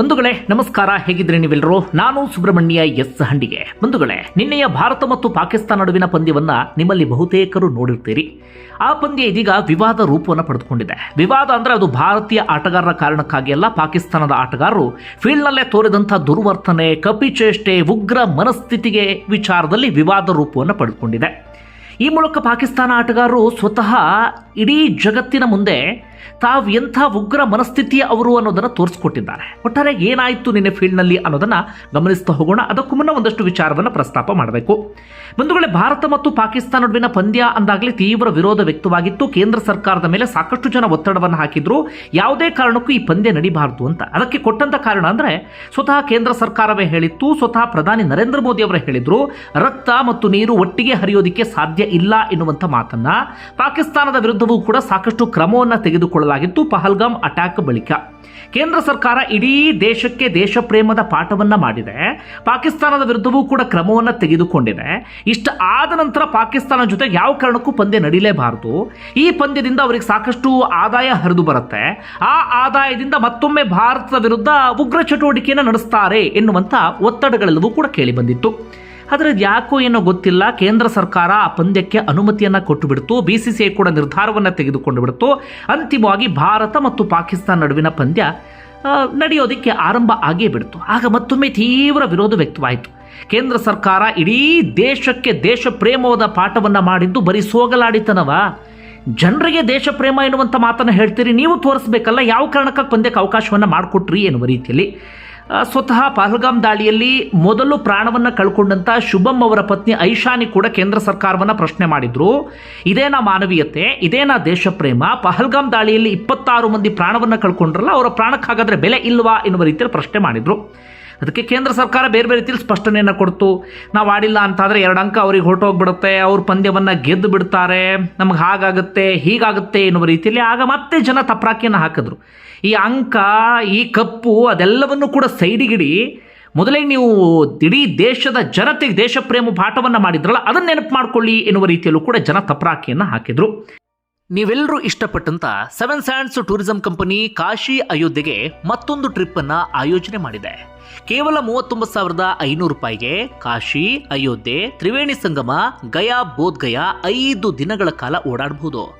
ಬಂಧುಗಳೇ, ನಮಸ್ಕಾರ. ಹೇಗಿದ್ರೆ ನೀವೆಲ್ಲರೂ ನಾನು ಸುಬ್ರಹ್ಮಣ್ಯ ಎಸ್ ಹಂಡಿಗೆ. ಬಂಧುಗಳೇ, ನಿನ್ನೆಯ ಭಾರತ ಮತ್ತು ಪಾಕಿಸ್ತಾನ ನಡುವಿನ ಪಂದ್ಯವನ್ನ ನಿಮ್ಮಲ್ಲಿ ಬಹುತೇಕರು ನೋಡಿರ್ತೀರಿ. ಆ ಪಂದ್ಯ ಇದೀಗ ವಿವಾದ ರೂಪವನ್ನು ಪಡೆದುಕೊಂಡಿದೆ. ವಿವಾದ ಅಂದ್ರೆ ಅದು ಭಾರತೀಯ ಆಟಗಾರರ ಕಾರಣಕ್ಕಾಗಿ ಅಲ್ಲ, ಪಾಕಿಸ್ತಾನದ ಆಟಗಾರರು ಫೀಲ್ಡ್ನಲ್ಲೇ ತೋರಿದಂತಹ ದುರ್ವರ್ತನೆ, ಕಪಿಚೇಷ್ಟೆ, ಉಗ್ರ ಮನಸ್ಥಿತಿಗೆ ವಿಚಾರದಲ್ಲಿ ವಿವಾದ ರೂಪವನ್ನು ಪಡೆದುಕೊಂಡಿದೆ. ಈ ಮೂಲಕ ಪಾಕಿಸ್ತಾನ ಆಟಗಾರರು ಸ್ವತಃ ಇಡೀ ಜಗತ್ತಿನ ಮುಂದೆ ತಾವು ಎಂಥ ಉಗ್ರ ಮನಸ್ಥಿತಿ ಅವರು ಅನ್ನೋದನ್ನು ತೋರಿಸ್ಕೊಟ್ಟಿದ್ದಾರೆ. ಒಟ್ಟಾರೆ ಏನಾಯಿತು ನಿನ್ನೆ ಫೀಲ್ಡ್ನಲ್ಲಿ ಅನ್ನೋದನ್ನು ಗಮನಿಸ್ತಾ ಹೋಗೋಣ. ಅದಕ್ಕೂ ಮುನ್ನ ಒಂದಷ್ಟು ವಿಚಾರವನ್ನು ಪ್ರಸ್ತಾಪ ಮಾಡಬೇಕು. ಬಂಧುಗಳೇ, ಭಾರತ ಮತ್ತು ಪಾಕಿಸ್ತಾನ ನಡುವಿನ ಪಂದ್ಯ ಅಂದಾಗಲೇ ತೀವ್ರ ವಿರೋಧ ವ್ಯಕ್ತವಾಗಿತ್ತು. ಕೇಂದ್ರ ಸರ್ಕಾರದ ಮೇಲೆ ಸಾಕಷ್ಟು ಜನ ಒತ್ತಡವನ್ನು ಹಾಕಿದ್ರು. ಯಾವುದೇ ಕಾರಣಕ್ಕೂ ಈ ಪಂದ್ಯ ನಡಿಬಾರದು ಅಂತ. ಅದಕ್ಕೆ ಕೊಟ್ಟಂತ ಕಾರಣ ಅಂದರೆ ಸ್ವತಃ ಕೇಂದ್ರ ಸರ್ಕಾರವೇ ಹೇಳಿತ್ತು. ಸ್ವತಃ ಪ್ರಧಾನಿ ನರೇಂದ್ರ ಮೋದಿ ಅವರೇ ಹೇಳಿದ್ರು. ರಕ್ತ ಮತ್ತು ನೀರು ಒಟ್ಟಿಗೆ ಹರಿಯೋದಿಕ್ಕೆ ಸಾಧ್ಯ ಇಲ್ಲ ಎನ್ನುವಂಥ ಮಾತನ್ನ. ಪಾಕಿಸ್ತಾನದ ವಿರುದ್ಧವೂ ಕೂಡ ಸಾಕಷ್ಟು ಕ್ರಮವನ್ನು ತೆಗೆದುಕೊಳ್ಳಲಾಗಿತ್ತು. ಪಹಲ್ಗಾಮ್ ಅಟ್ಯಾಕ್ ಬಳಿಕ ಕೇಂದ್ರ ಸರ್ಕಾರ ಇಡೀ ದೇಶಕ್ಕೆ ದೇಶ ಪ್ರೇಮದ ಪಾಠವನ್ನ ಮಾಡಿದೆ. ಪಾಕಿಸ್ತಾನದ ವಿರುದ್ಧವೂ ಕೂಡ ಕ್ರಮವನ್ನು ತೆಗೆದುಕೊಂಡಿದೆ. ಇಷ್ಟ ಆದ ನಂತರ ಪಾಕಿಸ್ತಾನ ಜೊತೆ ಯಾವ ಕಾರಣಕ್ಕೂ ಪಂದ್ಯ ನಡೀಲೇಬಾರದು. ಈ ಪಂದ್ಯದಿಂದ ಅವರಿಗೆ ಸಾಕಷ್ಟು ಆದಾಯ ಹರಿದು ಬರುತ್ತೆ. ಆ ಆದಾಯದಿಂದ ಮತ್ತೊಮ್ಮೆ ಭಾರತದ ವಿರುದ್ಧ ಉಗ್ರ ಚಟುವಟಿಕೆಯನ್ನು ನಡೆಸ್ತಾರೆ ಎನ್ನುವಂಥ ಒತ್ತಡಗಳೆಲ್ಲವೂ ಕೂಡ ಕೇಳಿ ಬಂದಿತ್ತು. ಆದರೆ ಯಾಕೋ ಏನೋ ಗೊತ್ತಿಲ್ಲ. ಕೇಂದ್ರ ಸರ್ಕಾರ ಆ ಪಂದ್ಯಕ್ಕೆ ಅನುಮತಿಯನ್ನು ಕೊಟ್ಟು ಬಿಡ್ತು ಬಿ ಸಿ ಸಿ ಐ ಕೂಡ ನಿರ್ಧಾರವನ್ನು ತೆಗೆದುಕೊಂಡು ಬಿಡ್ತು ಅಂತಿಮವಾಗಿ ಭಾರತ ಮತ್ತು ಪಾಕಿಸ್ತಾನ ನಡುವಿನ ಪಂದ್ಯ ನಡೆಯೋದಕ್ಕೆ ಆರಂಭ ಆಗೇ ಬಿಡ್ತು. ಆಗ ಮತ್ತೊಮ್ಮೆ ತೀವ್ರ ವಿರೋಧ ವ್ಯಕ್ತವಾಯಿತು. ಕೇಂದ್ರ ಸರ್ಕಾರ ಇಡೀ ದೇಶಕ್ಕೆ ದೇಶ ಪ್ರೇಮವಾದ ಪಾಠವನ್ನು ಮಾಡಿದ್ದು ಬರೀ ಸೋಗಲಾಡಿತನವ? ಜನರಿಗೆ ದೇಶ ಪ್ರೇಮ ಎನ್ನುವಂಥ ಮಾತನ್ನು ಹೇಳ್ತೀರಿ? ನೀವು ತೋರಿಸ್ಬೇಕಲ್ಲ, ಯಾವ ಕಾರಣಕ್ಕಾಗಿ ಪಂದ್ಯಕ್ಕೆ ಅವಕಾಶವನ್ನು ಮಾಡಿಕೊಟ್ರಿ ಎನ್ನುವ ರೀತಿಯಲ್ಲಿ. ಸ್ವತಃ ಪಹಲ್ಗಾಮ್ ದಾಳಿಯಲ್ಲಿ ಮೊದಲು ಪ್ರಾಣವನ್ನು ಕಳ್ಕೊಂಡಂಥ ಶುಭಂ ಅವರ ಪತ್ನಿ ಐಶಾನಿ ಕೂಡ ಕೇಂದ್ರ ಸರ್ಕಾರವನ್ನ ಪ್ರಶ್ನೆ ಮಾಡಿದ್ರು. ಇದೇನಾ ಮಾನವೀಯತೆ, ಇದೇನಾ ದೇಶ ಪ್ರೇಮ ಪಹಲ್ಗಾಮ್ ದಾಳಿಯಲ್ಲಿ ಇಪ್ಪತ್ತಾರು ಮಂದಿ ಪ್ರಾಣವನ್ನು ಕಳ್ಕೊಂಡ್ರಲ್ಲ, ಅವರ ಪ್ರಾಣಕ್ಕಾಗಾದರೆ ಬೆಲೆ ಇಲ್ವಾ ಎನ್ನುವ ರೀತಿಯಲ್ಲಿ ಪ್ರಶ್ನೆ ಮಾಡಿದ್ರು. ಅದಕ್ಕೆ ಕೇಂದ್ರ ಸರ್ಕಾರ ಬೇರೆ ಬೇರೆ ರೀತಿಯಲ್ಲಿ ಸ್ಪಷ್ಟನೆಯನ್ನು ಕೊಡ್ತು. ನಾವು ಆಡಿಲ್ಲ ಅಂತಾದರೆ ಎರಡು ಅಂಕ ಅವ್ರಿಗೆ ಹೊರಟೋಗ್ಬಿಡುತ್ತೆ. ಅವ್ರ ಪಂದ್ಯವನ್ನು ಗೆದ್ದು ಬಿಡ್ತಾರೆ. ನಮ್ಗೆ ಹಾಗಾಗುತ್ತೆ, ಹೀಗಾಗುತ್ತೆ ಎನ್ನುವ ರೀತಿಯಲ್ಲಿ ಆಗ ಮತ್ತೆ ಜನ ತಪ್ರಾಕಿಯನ್ನು ಹಾಕಿದ್ರು. ಈ ಅಂಕ, ಈ ಕಪ್ಪು ಅದೆಲ್ಲವನ್ನು ಕೂಡ ಸೈಡಿಗಿಡಿ ಮೊದಲೇ ನೀವು ಇಡೀ ದೇಶದ ಜನತೆಗೆ ದೇಶ ಪ್ರೇಮ ಪಾಠವನ್ನು ಮಾಡಿದ್ರಲ್ಲ, ಅದನ್ನು ನೆನಪು ಮಾಡ್ಕೊಳ್ಳಿ ಎನ್ನುವ ರೀತಿಯಲ್ಲೂ ಕೂಡ ಜನ ತಪ್ರಾಕಿಯನ್ನು ಹಾಕಿದ್ರು. ನೀವೆಲ್ಲರೂ ಇಷ್ಟಪಟ್ಟಂತ seven sands tourism company Kashi ಅಯೋಧ್ಯೆಗೆ ಮತ್ತೊಂದು ಟ್ರಿಪ್ ಅನ್ನ ಆಯೋಜನೆ ಮಾಡಿದೆ. ಕೇವಲ ಮೂವತ್ತೊಂಬತ್ತು ಸಾವಿರದ ಐನೂರು ರೂಪಾಯಿಗೆ ಕಾಶಿ, ಅಯೋಧ್ಯೆ, ತ್ರಿವೇಣಿ ಸಂಗಮ, ಗಯಾ, ಬೋಧ್ ಗಯಾ ಐದು ದಿನಗಳ ಕಾಲ ಓಡಾಡಬಹುದು.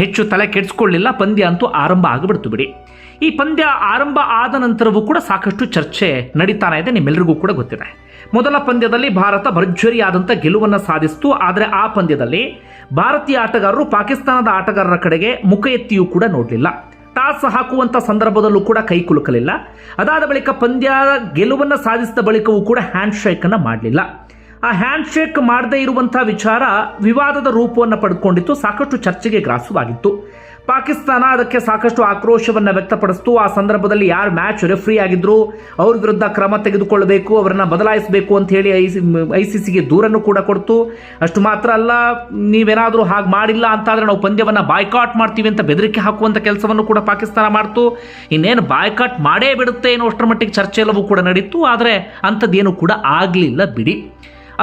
ಹೆಚ್ಚು ತಲೆ ಕೆಡಿಸ್ಕೊಳ್ಳಿಲ್ಲ, ಪಂದ್ಯ ಅಂತೂ ಆರಂಭ ಆಗಿಬಿಡ್ತು ಬಿಡಿ. ಈ ಪಂದ್ಯ ಆರಂಭ ಆದ ನಂತರವೂ ಕೂಡ ಸಾಕಷ್ಟು ಚರ್ಚೆ ನಡೀತಾನೆ ಇದೆ ನಿಮ್ಮೆಲ್ಲರಿಗೂ ಕೂಡ ಗೊತ್ತಿದೆ. ಮೊದಲ ಪಂದ್ಯದಲ್ಲಿ ಭಾರತ ಭರ್ಜರಿಯಾದಂಥ ಗೆಲುವನ್ನು ಸಾಧಿಸಿತು, ಆದರೆ ಆ ಪಂದ್ಯದಲ್ಲಿ ಭಾರತೀಯ ಆಟಗಾರರು ಪಾಕಿಸ್ತಾನದ ಆಟಗಾರರ ಕಡೆಗೆ ಮುಖ ಎತ್ತಿಯೂ ಕೂಡ ನೋಡಲಿಲ್ಲ. ಟಾಸ್ ಹಾಕುವಂಥ ಸಂದರ್ಭದಲ್ಲೂ ಕೂಡ ಕೈ ಕುಲುಕಲಿಲ್ಲ. ಅದಾದ ಬಳಿಕ ಪಂದ್ಯ ಗೆಲುವನ್ನು ಸಾಧಿಸಿದ ಬಳಿಕವೂ ಕೂಡ ಹ್ಯಾಂಡ್ ಶೇಕನ್ನು ಮಾಡಲಿಲ್ಲ. ಆ ಹ್ಯಾಂಡ್ ಶೇಕ್ ಮಾಡದೇ ಇರುವಂತಹ ವಿಚಾರ ವಿವಾದದ ರೂಪವನ್ನು ಪಡೆದುಕೊಂಡಿತ್ತು ಸಾಕಷ್ಟು ಚರ್ಚೆಗೆ ಗ್ರಾಸವಾಗಿತ್ತು. ಪಾಕಿಸ್ತಾನ ಅದಕ್ಕೆ ಸಾಕಷ್ಟು ಆಕ್ರೋಶವನ್ನು ವ್ಯಕ್ತಪಡಿಸಿತು. ಆ ಸಂದರ್ಭದಲ್ಲಿ ಯಾರು ಮ್ಯಾಚ್ ರೆಫ್ರಿ ಆಗಿದ್ರು, ಅವ್ರ ವಿರುದ್ಧ ಕ್ರಮ ತೆಗೆದುಕೊಳ್ಳಬೇಕು, ಅವರನ್ನು ಬದಲಾಯಿಸಬೇಕು ಅಂತ ಹೇಳಿ ಐ ಸಿ ಸಿಗೆ ದೂರನ್ನು ಕೂಡ ಕೊಡ್ತು. ಅಷ್ಟು ಮಾತ್ರ ಅಲ್ಲ, ನೀವೇನಾದರೂ ಹಾಗೆ ಮಾಡಿಲ್ಲ ಅಂತಾದರೆ ನಾವು ಪಂದ್ಯವನ್ನು ಬಾಯ್ಕಾಟ್ ಮಾಡ್ತೀವಿ ಅಂತ ಬೆದರಿಕೆ ಹಾಕುವಂಥ ಕೆಲಸವನ್ನು ಕೂಡ ಪಾಕಿಸ್ತಾನ ಮಾಡ್ತು. ಇನ್ನೇನು ಬಾಯ್ಕಾಟ್ ಮಾಡೇ ಬಿಡುತ್ತೆ ಏನೋ ಅಷ್ಟರ ಮಟ್ಟಿಗೆ ಚರ್ಚೆ ಎಲ್ಲವೂ ಕೂಡ ನಡೀತು. ಆದರೆ ಅಂಥದ್ದೇನು ಕೂಡ ಆಗಲಿಲ್ಲ ಬಿಡಿ.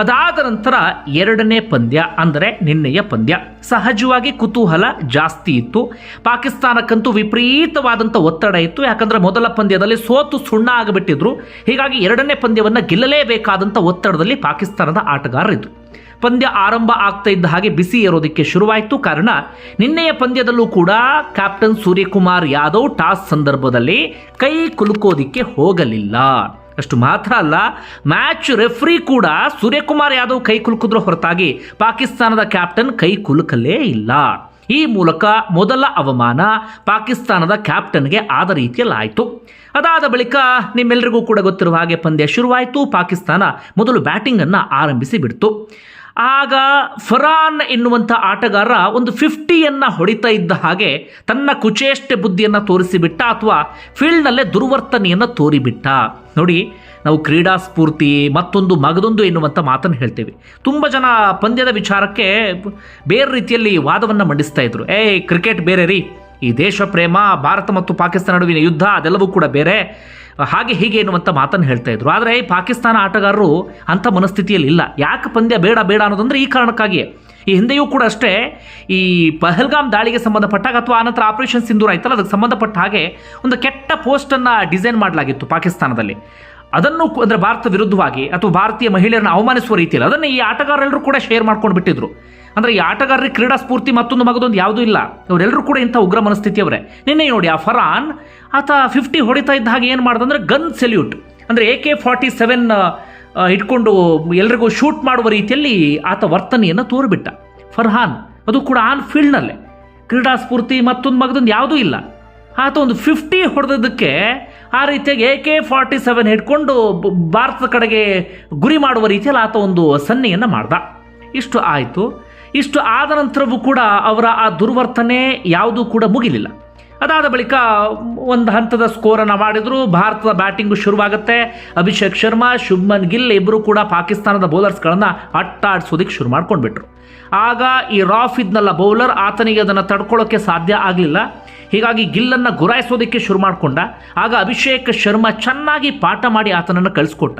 ಅದಾದ ನಂತರ ಎರಡನೇ ಪಂದ್ಯ, ಅಂದರೆ ನಿನ್ನೆಯ ಪಂದ್ಯ. ಸಹಜವಾಗಿ ಕುತೂಹಲ ಜಾಸ್ತಿ ಇತ್ತು. ಪಾಕಿಸ್ತಾನಕ್ಕಂತೂ ವಿಪರೀತವಾದಂಥ ಒತ್ತಡ ಇತ್ತು. ಯಾಕಂದರೆ ಮೊದಲ ಪಂದ್ಯದಲ್ಲಿ ಸೋತು ಸುಣ್ಣ ಆಗಿಬಿಟ್ಟಿದ್ರು. ಹೀಗಾಗಿ ಎರಡನೇ ಪಂದ್ಯವನ್ನು ಗೆಲ್ಲಲೇಬೇಕಾದಂಥ ಒತ್ತಡದಲ್ಲಿ ಪಾಕಿಸ್ತಾನದ ಆಟಗಾರರಿದ್ರು. ಪಂದ್ಯ ಆರಂಭ ಆಗ್ತಾ ಇದ್ದ ಹಾಗೆ ಬಿಸಿ ಏರೋದಕ್ಕೆ ಶುರುವಾಯಿತು. ಕಾರಣ, ನಿನ್ನೆಯ ಪಂದ್ಯದಲ್ಲೂ ಕೂಡ ಕ್ಯಾಪ್ಟನ್ ಸೂರ್ಯಕುಮಾರ್ ಯಾದವ್ ಟಾಸ್ ಸಂದರ್ಭದಲ್ಲಿ ಕೈ ಕುಲುಕೋದಿಕ್ಕೆ ಹೋಗಲಿಲ್ಲ. ಅಷ್ಟು ಮಾತ್ರ ಅಲ್ಲ, ಮ್ಯಾಚ್ ರೆಫ್ರಿ ಕೂಡ ಸೂರ್ಯಕುಮಾರ್ ಯಾದವ್ ಕೈ ಕುಲುಕಿದ್ರು ಹೊರತಾಗಿ ಪಾಕಿಸ್ತಾನದ ಕ್ಯಾಪ್ಟನ್ ಕೈ ಕುಲುಕಲೇ ಇಲ್ಲ. ಈ ಮೂಲಕ ಮೊದಲ ಅವಮಾನ ಪಾಕಿಸ್ತಾನದ ಕ್ಯಾಪ್ಟನ್ಗೆ ಆದ ರೀತಿಯಲ್ಲಿ ಆಯಿತು ಅದಾದ ಬಳಿಕ ನಿಮ್ಮೆಲ್ಲರಿಗೂ ಕೂಡ ಗೊತ್ತಿರುವ ಹಾಗೆ ಪಂದ್ಯ ಶುರುವಾಯಿತು. ಪಾಕಿಸ್ತಾನ ಮೊದಲು ಬ್ಯಾಟಿಂಗನ್ನು ಆರಂಭಿಸಿ ಬಿಡ್ತು. ಆಗ ಫರಾನ್ ಎನ್ನುವಂಥ ಆಟಗಾರ ಒಂದು ಫಿಫ್ಟಿಯನ್ನು ಹೊಡಿತಾ ಇದ್ದ ಹಾಗೆ ತನ್ನ ಕುಚೇಷ್ಟೆ ಬುದ್ಧಿಯನ್ನು ತೋರಿಸಿಬಿಟ್ಟ ಅಥವಾ ಫೀಲ್ಡ್ನಲ್ಲೇ ದುರ್ವರ್ತನೆಯನ್ನು ತೋರಿಬಿಟ್ಟ. ನೋಡಿ, ನಾವು ಕ್ರೀಡಾ ಸ್ಫೂರ್ತಿ, ಮತ್ತೊಂದು ಮಗದೊಂದು ಎನ್ನುವಂಥ ಮಾತನ್ನು ಹೇಳ್ತೇವೆ. ತುಂಬ ಜನ ಪಂದ್ಯದ ವಿಚಾರಕ್ಕೆ ಬೇರೆ ರೀತಿಯಲ್ಲಿ ವಾದವನ್ನು ಮಂಡಿಸ್ತಾ ಇದ್ರು. ಏಯ್, ಕ್ರಿಕೆಟ್ ಬೇರೆ ರೀ. ಈ ದೇಶ ಪ್ರೇಮ, ಭಾರತ ಮತ್ತು ಪಾಕಿಸ್ತಾನ ನಡುವಿನ ಯುದ್ಧ, ಅದೆಲ್ಲವೂ ಕೂಡ ಬೇರೆ. ಹಾಗೆ ಹೀಗೆ ಎನ್ನುವಂಥ ಮಾತನ್ನು ಹೇಳ್ತಾ ಇದ್ರು. ಆದರೆ ಈ ಪಾಕಿಸ್ತಾನ ಆಟಗಾರರು ಅಂಥ ಮನಸ್ಥಿತಿಯಲ್ಲಿ ಇಲ್ಲ. ಯಾಕೆ ಪಂದ್ಯ ಬೇಡ ಬೇಡ ಅನ್ನೋದಂದ್ರೆ ಈ ಕಾರಣಕ್ಕಾಗಿಯೇ. ಈ ಹಿಂದೆಯೂ ಕೂಡ ಅಷ್ಟೇ, ಈ ಪಹಲ್ಗಾಮ್ ದಾಳಿಗೆ ಸಂಬಂಧಪಟ್ಟಾಗ ಅಥವಾ ಆನಂತರ ಆಪರೇಷನ್ ಸಿಂಧೂರ್ ಆಯ್ತಲ್ಲ, ಅದಕ್ಕೆ ಸಂಬಂಧಪಟ್ಟ ಹಾಗೆ ಒಂದು ಕೆಟ್ಟ ಪೋಸ್ಟನ್ನು ಡಿಸೈನ್ ಮಾಡಲಾಗಿತ್ತು ಪಾಕಿಸ್ತಾನದಲ್ಲಿ. ಅದನ್ನು ಅಂದರೆ ಭಾರತ ವಿರುದ್ಧವಾಗಿ ಅಥವಾ ಭಾರತೀಯ ಮಹಿಳೆಯರನ್ನು ಅವಮಾನಿಸುವ ರೀತಿಯಲ್ಲಿ, ಅದನ್ನು ಈ ಆಟಗಾರರೆಲ್ಲರೂ ಕೂಡ ಶೇರ್ ಮಾಡ್ಕೊಂಡು ಬಿಟ್ಟಿದ್ರು ಅಂದ್ರೆ ಈ ಆಟಗಾರರಿಗೆ ಕ್ರೀಡಾ ಸ್ಫೂರ್ತಿ ಮತ್ತೊಂದು ಮಗದೊಂದು ಯಾವುದೂ ಇಲ್ಲ. ಇವರೆಲ್ಲರೂ ಕೂಡ ಇಂಥ ಉಗ್ರ ಮನಸ್ಥಿತಿಯವರೇ. ನಿನ್ನೆ ನೋಡಿ ಆ ಫರಾನ್, ಆತ ಫಿಫ್ಟಿ ಹೊಡಿತಾ ಇದ್ದ ಹಾಗೆ ಏನು ಮಾಡ್ದಂದ್ರೆ ಗನ್ ಸೆಲ್ಯೂಟ್. ಅಂದರೆ ಎ ಕೆ ಫಾರ್ಟಿ ಸೆವೆನ್ ಇಟ್ಕೊಂಡು ಎಲ್ರಿಗೂ ಶೂಟ್ ಮಾಡುವ ರೀತಿಯಲ್ಲಿ ಆತ ವರ್ತನೆಯನ್ನು ತೋರಿಬಿಟ್ಟ. ಫರ್ಹಾನ್, ಅದು ಕೂಡ ಆನ್ ಫೀಲ್ಡ್ನಲ್ಲೇ. ಕ್ರೀಡಾ ಸ್ಫೂರ್ತಿ ಮತ್ತೊಂದು ಮಗದೊಂದು ಯಾವುದೂ ಇಲ್ಲ. ಆತ ಒಂದು ಫಿಫ್ಟಿ ಹೊಡೆದಿದ್ದಕ್ಕೆ ಆ ರೀತಿಯಾಗಿ ಎ ಕೆ ಫಾರ್ಟಿ ಸೆವೆನ್ ಹಿಡ್ಕೊಂಡು ಭಾರತದ ಕಡೆಗೆ ಗುರಿ ಮಾಡುವ ರೀತಿಯಲ್ಲಿ ಆತ ಒಂದು ಸನ್ನೆಯನ್ನು ಮಾಡ್ದ. ಇಷ್ಟು ಆಯಿತು. ಇಷ್ಟು ಆದ ನಂತರವೂ ಕೂಡ ಅವರ ಆ ದುರ್ವರ್ತನೆ ಯಾವುದೂ ಕೂಡ ಮುಗಿಲಿಲ್ಲ. ಅದಾದ ಬಳಿಕ ಒಂದು ಹಂತದ ಸ್ಕೋರನ್ನು ಮಾಡಿದರು. ಭಾರತದ ಬ್ಯಾಟಿಂಗು ಶುರುವಾಗುತ್ತೆ. ಅಭಿಷೇಕ್ ಶರ್ಮಾ, ಶುಭ್ಮನ್ ಗಿಲ್ ಇಬ್ಬರು ಕೂಡ ಪಾಕಿಸ್ತಾನದ ಬೌಲರ್ಸ್ಗಳನ್ನು ಅಟ್ಟಾಡಿಸೋದಕ್ಕೆ ಶುರು ಮಾಡ್ಕೊಂಡ್ಬಿಟ್ರು. ಆಗ ಈ ರಾಫ್ ಇದ್ನಲ್ಲ ಬೌಲರ್ ಆತನಿಗೆ ಅದನ್ನು ತಡ್ಕೊಳ್ಳೋಕ್ಕೆ ಸಾಧ್ಯ ಆಗಲಿಲ್ಲ. ಹೀಗಾಗಿ ಗಿಲ್ಲನ್ನು ಗುರಾಯಿಸೋದಕ್ಕೆ ಶುರು ಮಾಡಿಕೊಂಡ. ಆಗ ಅಭಿಷೇಕ್ ಶರ್ಮಾ ಚೆನ್ನಾಗಿ ಪಾಠ ಮಾಡಿ ಆತನನ್ನು ಕಳಿಸ್ಕೊಟ್ಟ.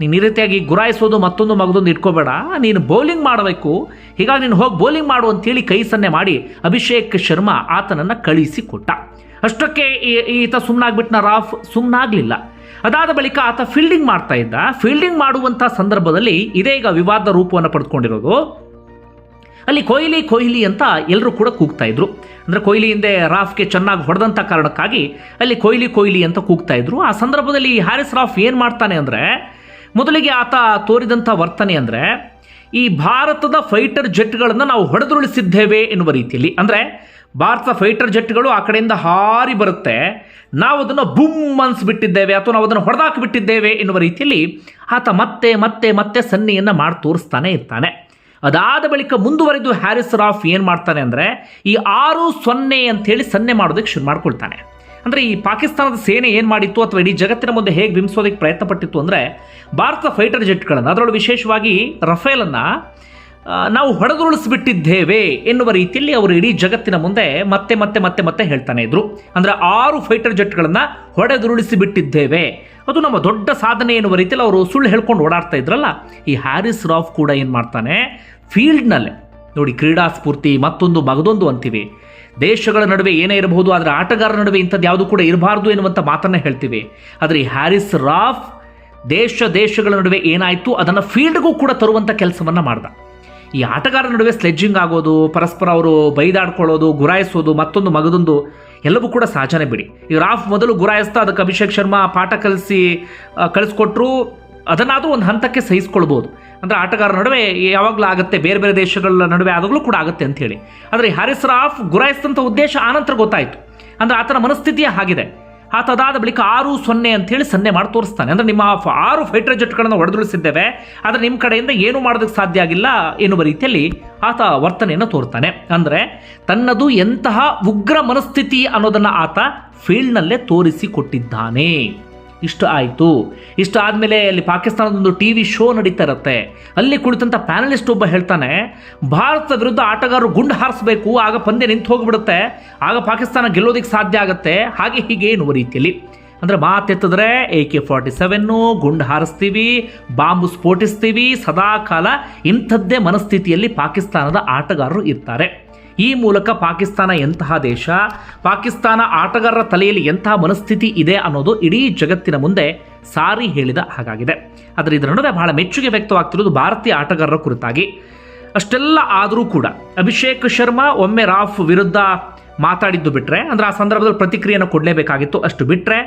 ನೀನು ಈ ರೀತಿಯಾಗಿ ಗುರಾಯಿಸೋದು ಮತ್ತೊಂದು ಮಗದೊಂದು ಇಟ್ಕೋಬೇಡ. ನೀನು ಬೌಲಿಂಗ್ ಮಾಡಬೇಕು. ಹೀಗಾಗಿ ನೀನು ಹೋಗಿ ಬೌಲಿಂಗ್ ಮಾಡು ಅಂತೇಳಿ ಕೈ ಸನ್ನೆ ಮಾಡಿ ಅಭಿಷೇಕ್ ಶರ್ಮಾ ಆತನನ್ನು ಕಳಿಸಿಕೊಟ್ಟ. ಅಷ್ಟಕ್ಕೆ ಈ- ಈತ ಸುಮ್ಮನಾಗ್ಬಿಟ್ನ ರಾಫ್ ಸುಮ್ಮನಾಗಲಿಲ್ಲ ಅದಾದ ಬಳಿಕ ಆತ ಫೀಲ್ಡಿಂಗ್ ಮಾಡ್ತಾ ಇದ್ದ. ಫೀಲ್ಡಿಂಗ್ ಮಾಡುವಂಥ ಸಂದರ್ಭದಲ್ಲಿ ಇದೇ ಈಗ ವಿವಾದ ರೂಪವನ್ನು ಪಡೆದುಕೊಂಡಿರೋದು ಅಲ್ಲಿ ಕೊಹ್ಲಿ ಕೊಹ್ಲಿ ಅಂತ ಎಲ್ಲರೂ ಕೂಡ ಕೂಗ್ತಾ ಇದ್ರು. ಅಂದರೆ ಕೊಹ್ಲಿ ಹಿಂದೆ ರಾಫ್ಗೆ ಚೆನ್ನಾಗಿ ಹೊಡೆದಂಥ ಕಾರಣಕ್ಕಾಗಿ ಅಲ್ಲಿ ಕೊಹ್ಲಿ ಕೊಹ್ಲಿ ಅಂತ ಕೂಗ್ತಾ ಇದ್ರು. ಆ ಸಂದರ್ಭದಲ್ಲಿ ಹ್ಯಾರಿಸ್ ರಾಫ್ ಏನು ಮಾಡ್ತಾನೆ ಅಂದರೆ ಮೊದಲಿಗೆ ಆತ ತೋರಿದಂಥ ವರ್ತನೆ ಅಂದರೆ ಈ ಭಾರತದ ಫೈಟರ್ ಜೆಟ್ಗಳನ್ನು ನಾವು ಹೊಡೆದುರುಳಿಸಿದ್ದೇವೆ ಎನ್ನುವ ರೀತಿಯಲ್ಲಿ. ಅಂದರೆ ಭಾರತ ಫೈಟರ್ ಜೆಟ್ಗಳು ಆ ಕಡೆಯಿಂದ ಹಾರಿ ಬರುತ್ತೆ. ನಾವು ಅದನ್ನು ಬುಮ್ ಅನ್ಸ್ಬಿಟ್ಟಿದ್ದೇವೆ ಅಥವಾ ನಾವು ಅದನ್ನು ಹೊಡೆದಾಕಿಬಿಟ್ಟಿದ್ದೇವೆ ಎನ್ನುವ ರೀತಿಯಲ್ಲಿ ಆತ ಮತ್ತೆ ಮತ್ತೆ ಮತ್ತೆ ಸನ್ನೆಯನ್ನು ಮಾಡಿ ತೋರಿಸ್ತಾನೆ ಇರ್ತಾನೆ. ಅದಾದ ಬಳಿಕ ಮುಂದುವರೆದು ಹ್ಯಾರಿಸ್ ರಾಫ್ ಏನು ಮಾಡ್ತಾನೆ ಅಂದರೆ ಈ ಆರು ಸೊನ್ನೆ ಅಂತೇಳಿ ಸನ್ನೆ ಮಾಡೋದಕ್ಕೆ ಶುರು ಮಾಡ್ಕೊಳ್ತಾನೆ. ಅಂದರೆ ಈ ಪಾಕಿಸ್ತಾನದ ಸೇನೆ ಏನು ಮಾಡಿತ್ತು ಅಥವಾ ಇಡೀ ಜಗತ್ತಿನ ಮುಂದೆ ಹೇಗೆ ಬಿಂಬಿಸೋದಕ್ಕೆ ಪ್ರಯತ್ನ ಪಟ್ಟಿತ್ತು ಅಂದರೆ ಭಾರತದ ಫೈಟರ್ ಜೆಟ್ಗಳನ್ನು ಅದರೊಳಗೆ ವಿಶೇಷವಾಗಿ ರಫೇಲನ್ನು ನಾವು ಹೊಡೆದುರುಳಿಸ್ಬಿಟ್ಟಿದ್ದೇವೆ ಎನ್ನುವ ರೀತಿಯಲ್ಲಿ ಅವರು ಇಡೀ ಜಗತ್ತಿನ ಮುಂದೆ ಮತ್ತೆ ಮತ್ತೆ ಮತ್ತೆ ಮತ್ತೆ ಹೇಳ್ತಾನೆ ಇದ್ರು. ಅಂದರೆ ಆರು ಫೈಟರ್ ಜೆಟ್ಗಳನ್ನು ಹೊಡೆದುರುಳಿಸಿಬಿಟ್ಟಿದ್ದೇವೆ. ಅದು ನಮ್ಮ ದೊಡ್ಡ ಸಾಧನೆ ಎನ್ನುವ ರೀತಿಯಲ್ಲಿ ಅವರು ಸುಳ್ಳು ಹೇಳ್ಕೊಂಡು ಓಡಾಡ್ತಾ ಇದ್ರಲ್ಲ, ಈ ಹ್ಯಾರಿಸ್ ರಾಫ್ ಕೂಡ ಏನು ಮಾಡ್ತಾನೆ ಫೀಲ್ಡ್ನಲ್ಲೇ ನೋಡಿ ಕ್ರೀಡಾ ಸ್ಫೂರ್ತಿ ಮತ್ತೊಂದು ಮಗದೊಂದು ಅಂತೀವಿ. ದೇಶಗಳ ನಡುವೆ ಏನೇ ಇರಬಹುದು, ಆದರೆ ಆಟಗಾರರ ನಡುವೆ ಇಂಥದ್ದು ಯಾವುದು ಕೂಡ ಇರಬಾರ್ದು ಎನ್ನುವಂಥ ಮಾತನ್ನು ಹೇಳ್ತೀವಿ. ಆದರೆ ಈ ಹ್ಯಾರಿಸ್ ರಾಫ್ ದೇಶ, ದೇಶಗಳ ನಡುವೆ ಏನಾಯಿತು, ಅದನ್ನು ಫೀಲ್ಡ್ಗೂ ಕೂಡ ತರುವಂಥ ಕೆಲಸವನ್ನು ಮಾಡ್ದ. ಈ ಆಟಗಾರರ ನಡುವೆ ಸ್ಲೆಡ್ಜಿಂಗ್ ಆಗೋದು, ಪರಸ್ಪರ ಅವರು ಬೈದಾಡ್ಕೊಳ್ಳೋದು, ಗುರಾಯಿಸೋದು, ಮತ್ತೊಂದು ಮಗದೊಂದು, ಎಲ್ಲವೂ ಕೂಡ ಸಹಜನೇ ಬಿಡಿ. ಈ ರಾಫ್ ಮೊದಲು ಗುರಾಯಿಸ್ತಾ ಅದಕ್ಕೆ ಅಭಿಷೇಕ್ ಶರ್ಮಾ ಪಾಠ ಕಲಿಸಿ ಕಳಿಸ್ಕೊಟ್ರು, ಅದನ್ನಾದರೂ ಒಂದು ಹಂತಕ್ಕೆ ಸಹಿಸ್ಕೊಳ್ಬೋದು. ಅಂದರೆ ಆಟಗಾರರ ನಡುವೆ ಯಾವಾಗಲೂ ಆಗುತ್ತೆ, ಬೇರೆ ಬೇರೆ ದೇಶಗಳ ನಡುವೆ ಆದಾಗಲೂ ಕೂಡ ಆಗುತ್ತೆ ಅಂಥೇಳಿ ಆದರೆ ಈ ಹ್ಯಾರಿಸ್ ರಾಫ್ ಗುರಾಯಿಸಿದಂಥ ಉದ್ದೇಶ ಆನಂತರ ಗೊತ್ತಾಯಿತು. ಅಂದರೆ ಆತನ ಮನಸ್ಥಿತಿಯೇ ಆಗಿದೆ. ಆತ ಅದಾದ ಬಳಿಕ ಆರು ಸೊನ್ನೆ ಅಂತೇಳಿ ಸನ್ನೆ ಮಾಡಿ ತೋರಿಸ್ತಾನೆ. ಅಂದರೆ ನಿಮ್ಮ ಆರು ಫೈಟರ್ ಜೆಟ್ಗಳನ್ನು ಹೊಡೆದುಳಿಸಿದ್ದೇವೆ. ಆದರೆ ನಿಮ್ಮ ಕಡೆಯಿಂದ ಏನು ಮಾಡೋದಕ್ಕೆ ಸಾಧ್ಯ ಆಗಿಲ್ಲ ಎನ್ನುವ ರೀತಿಯಲ್ಲಿ ಆತ ವರ್ತನೆಯನ್ನು ತೋರ್ತಾನೆ. ಅಂದರೆ ತನ್ನದು ಎಂತಹ ಉಗ್ರ ಮನಸ್ಥಿತಿ ಅನ್ನೋದನ್ನು ಆತ ಫೀಲ್ಡ್ನಲ್ಲೇ ತೋರಿಸಿಕೊಟ್ಟಿದ್ದಾನೆ ಇಷ್ಟು ಆಯಿತು. ಇಷ್ಟು ಆದಮೇಲೆ ಅಲ್ಲಿ ಪಾಕಿಸ್ತಾನದ ಒಂದು ಟಿ ವಿ ಶೋ ನಡೀತಾ ಇರುತ್ತೆ. ಅಲ್ಲಿ ಕುಳಿತಂಥ ಪ್ಯಾನಲಿಸ್ಟ್ ಒಬ್ಬ ಹೇಳ್ತಾನೆ ಭಾರತ ವಿರುದ್ಧ ಆಟಗಾರರು ಗುಂಡು ಹಾರಿಸಬೇಕು, ಆಗ ಪಂದ್ಯ ನಿಂತು ಹೋಗಿಬಿಡುತ್ತೆ. ಆಗ ಪಾಕಿಸ್ತಾನ ಗೆಲ್ಲೋದಕ್ಕೆ ಸಾಧ್ಯ ಆಗುತ್ತೆ. ಹಾಗೆ ಹೀಗೆ ಎನ್ನುವ ರೀತಿಯಲ್ಲಿ. ಅಂದರೆ ಮಾತೆತ್ತಿದ್ರೆ ಎ ಕೆ ಫಾರ್ಟಿ ಸೆವೆನ್ನು ಗುಂಡು ಹಾರಿಸ್ತೀವಿ, ಬಾಂಬು ಸ್ಫೋಟಿಸ್ತೀವಿ, ಸದಾಕಾಲ ಇಂಥದ್ದೇ ಮನಸ್ಥಿತಿಯಲ್ಲಿ ಪಾಕಿಸ್ತಾನದ ಆಟಗಾರರು ಇರ್ತಾರೆ. ಈ ಮೂಲಕ ಪಾಕಿಸ್ತಾನ ಎಂತಹ ದೇಶ, ಪಾಕಿಸ್ತಾನ ಆಟಗಾರರ ತಲೆಯಲ್ಲಿ ಎಂತಹ ಮನಸ್ಥಿತಿ ಇದೆ ಅನ್ನೋದು ಇಡೀ ಜಗತ್ತಿನ ಮುಂದೆ ಸಾರಿ ಹೇಳಿದ ಹಾಗಾಗಿದೆ. ಆದರೆ ಇದರ ನಡುವೆ ಬಹಳ ಮೆಚ್ಚುಗೆ ವ್ಯಕ್ತವಾಗ್ತಿರೋದು ಭಾರತೀಯ ಆಟಗಾರರ ಕುರಿತಾಗಿ. ಅಷ್ಟೆಲ್ಲ ಆದರೂ ಕೂಡ ಅಭಿಷೇಕ್ ಶರ್ಮಾ ಒಮ್ಮೆ ರಾಫ್ ವಿರುದ್ಧ ಮಾತಾಡಿದ್ದು ಬಿಟ್ಟರೆ ಅಂದರೆ ಆ ಸಂದರ್ಭದಲ್ಲಿ ಪ್ರತಿಕ್ರಿಯೆಯನ್ನು ಕೊಡಲೇಬೇಕಾಗಿತ್ತು, ಅಷ್ಟು ಬಿಟ್ಟರೆ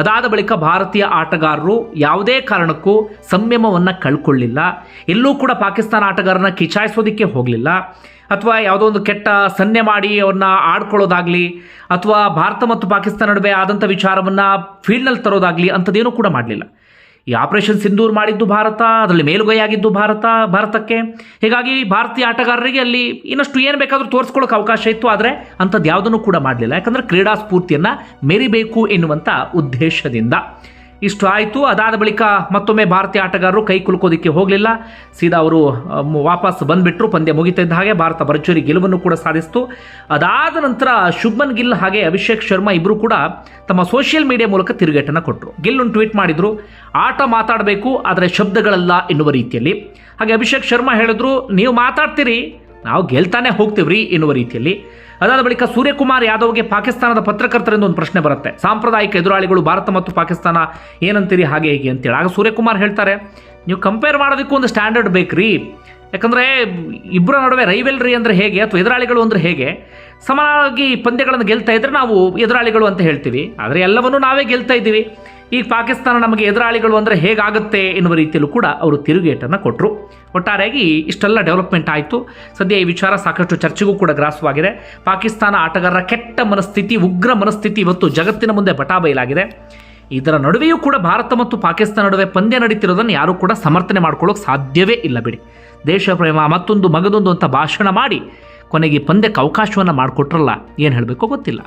ಅದಾದ ಬಳಿಕ ಭಾರತೀಯ ಆಟಗಾರರು ಯಾವುದೇ ಕಾರಣಕ್ಕೂ ಸಂಯಮವನ್ನು ಕಳ್ಕೊಳ್ಳಿಲ್ಲ. ಎಲ್ಲೂ ಕೂಡ ಪಾಕಿಸ್ತಾನ ಆಟಗಾರನ ಕಿಚಾಯಿಸೋದಕ್ಕೆ ಹೋಗಲಿಲ್ಲ. ಅಥವಾ ಯಾವುದೋ ಒಂದು ಕೆಟ್ಟ ಸನ್ನೆ ಮಾಡಿ ಅವ್ರನ್ನ ಆಡ್ಕೊಳ್ಳೋದಾಗಲಿ, ಅಥವಾ ಭಾರತ ಮತ್ತು ಪಾಕಿಸ್ತಾನ ನಡುವೆ ಆದಂಥ ವಿಚಾರವನ್ನು ಫೀಲ್ಡ್ನಲ್ಲಿ ತರೋದಾಗಲಿ ಅಂಥದ್ದೇನೂ ಕೂಡ ಮಾಡಲಿಲ್ಲ. ಈ ಆಪರೇಷನ್ ಸಿಂಧೂರ್ ಮಾಡಿದ್ದು ಭಾರತ, ಅದರಲ್ಲಿ ಮೇಲುಗೈಯಾಗಿದ್ದು ಭಾರತ, ಭಾರತಕ್ಕೆ. ಹೀಗಾಗಿ ಭಾರತೀಯ ಆಟಗಾರರಿಗೆ ಅಲ್ಲಿ ಇನ್ನಷ್ಟು ಏನು ಬೇಕಾದರೂ ತೋರಿಸ್ಕೊಳ್ಳೋಕೆ ಅವಕಾಶ ಇತ್ತು, ಆದರೆ ಅಂಥದ್ದು ಯಾವುದನ್ನು ಕೂಡ ಮಾಡಲಿಲ್ಲ. ಯಾಕಂದರೆ ಕ್ರೀಡಾ ಸ್ಫೂರ್ತಿಯನ್ನು ಮೆರಿಬೇಕು ಎನ್ನುವಂಥ ಉದ್ದೇಶದಿಂದ. ಇಷ್ಟು ಆಯಿತು. ಅದಾದ ಬಳಿಕ ಮತ್ತೊಮ್ಮೆ ಭಾರತೀಯ ಆಟಗಾರರು ಕೈ ಕುಲುಕೋದಕ್ಕೆ ಹೋಗಲಿಲ್ಲ. ಸೀದಾ ಅವರು ವಾಪಸ್ ಬಂದುಬಿಟ್ರು. ಪಂದ್ಯ ಮುಗಿತಿದ್ದ ಹಾಗೆ ಭಾರತ ಭರ್ಜರಿ ಗೆಲುವನ್ನು ಕೂಡ ಸಾಧಿಸಿತು. ಅದಾದ ನಂತರ ಶುಭ್ಮನ್ ಗಿಲ್ ಹಾಗೆ ಅಭಿಷೇಕ್ ಶರ್ಮಾ ಇಬ್ಬರು ಕೂಡ ತಮ್ಮ ಸೋಷಿಯಲ್ ಮೀಡಿಯಾ ಮೂಲಕ ತಿರುಗೇಟನ್ನು ಕೊಟ್ಟರು ಗಿಲ್ ಒಂದು ಟ್ವೀಟ್ ಮಾಡಿದರು, ಆಟ ಮಾತಾಡಬೇಕು, ಆದರೆ ಶಬ್ದಗಳಲ್ಲ ಎನ್ನುವ ರೀತಿಯಲ್ಲಿ. ಹಾಗೆ ಅಭಿಷೇಕ್ ಶರ್ಮಾ ಹೇಳಿದ್ರು, ನೀವು ಮಾತಾಡ್ತೀರಿ, ನಾವು ಗೆಲ್ತಾನೆ ಹೋಗ್ತೀವ್ರಿ ಎನ್ನುವ ರೀತಿಯಲ್ಲಿ. ಅದಾದ ಬಳಿಕ ಸೂರ್ಯಕುಮಾರ್ ಯಾದವ್ಗೆ ಪಾಕಿಸ್ತಾನದ ಪತ್ರಕರ್ತರಿಂದ ಒಂದು ಪ್ರಶ್ನೆ ಬರುತ್ತೆ. ಸಾಂಪ್ರದಾಯಿಕ ಎದುರಾಳಿಗಳು ಭಾರತ ಮತ್ತು ಪಾಕಿಸ್ತಾನ ಏನಂತೀರಿ, ಹಾಗೆ ಹೀಗೆ ಅಂತೇಳಿ. ಆಗ ಸೂರ್ಯಕುಮಾರ್ ಹೇಳ್ತಾರೆ, ನೀವು ಕಂಪೇರ್ ಮಾಡೋದಕ್ಕೂ ಒಂದು ಸ್ಟ್ಯಾಂಡರ್ಡ್ ಬೇಕ್ರಿ. ಯಾಕಂದರೆ ಇಬ್ಬರ ನಡುವೆ ರೈವೆಲ್ರಿ ಅಂದರೆ ಹೇಗೆ, ಅಥವಾ ಎದುರಾಳಿಗಳು ಅಂದರೆ ಹೇಗೆ? ಸಮಾನವಾಗಿ ಪಂದ್ಯಗಳನ್ನು ಗೆಲ್ತಾ ಇದ್ರೆ ನಾವು ಎದುರಾಳಿಗಳು ಅಂತ ಹೇಳ್ತೀವಿ. ಆದರೆ ಎಲ್ಲವನ್ನೂ ನಾವೇ ಗೆಲ್ತಾ ಇದ್ದೀವಿ. ಈಗ ಪಾಕಿಸ್ತಾನ ನಮಗೆ ಎದುರಾಳಿಗಳು ಅಂದರೆ ಹೇಗಾಗುತ್ತೆ ಎನ್ನುವ ರೀತಿಯಲ್ಲೂ ಕೂಡ ಅವರು ತಿರುಗೇಟನ್ನು ಕೊಟ್ಟರು ಒಟ್ಟಾರೆಯಾಗಿ ಇಷ್ಟೆಲ್ಲ ಡೆವಲಪ್ಮೆಂಟ್ ಆಯಿತು. ಸದ್ಯ ಈ ವಿಚಾರ ಸಾಕಷ್ಟು ಚರ್ಚೆಗೂ ಕೂಡ ಗ್ರಾಸವಾಗಿದೆ. ಪಾಕಿಸ್ತಾನ ಆಟಗಾರರ ಕೆಟ್ಟ ಮನಸ್ಥಿತಿ, ಉಗ್ರ ಮನಸ್ಥಿತಿ ಇವತ್ತು ಜಗತ್ತಿನ ಮುಂದೆ ಬಟಾಬೈಲಾಗಿದೆ ಇದರ ನಡುವೆಯೂ ಕೂಡ ಭಾರತ ಮತ್ತು ಪಾಕಿಸ್ತಾನ ನಡುವೆ ಪಂದ್ಯ ನಡೀತಿರೋದನ್ನು ಯಾರೂ ಕೂಡ ಸಮರ್ಥನೆ ಮಾಡ್ಕೊಳ್ಳೋಕೆ ಸಾಧ್ಯವೇ ಇಲ್ಲ ಬಿಡಿ. ದೇಶ ಪ್ರೇಮ ಮತ್ತೊಂದು ಮಗದೊಂದು ಅಂತ ಭಾಷಣ ಮಾಡಿ ಕೊನೆಗೆ ಪಂದ್ಯಕ್ಕೆ ಅವಕಾಶವನ್ನು ಮಾಡಿಕೊಟ್ರಲ್ಲ, ಏನು ಹೇಳಬೇಕೋ ಗೊತ್ತಿಲ್ಲ.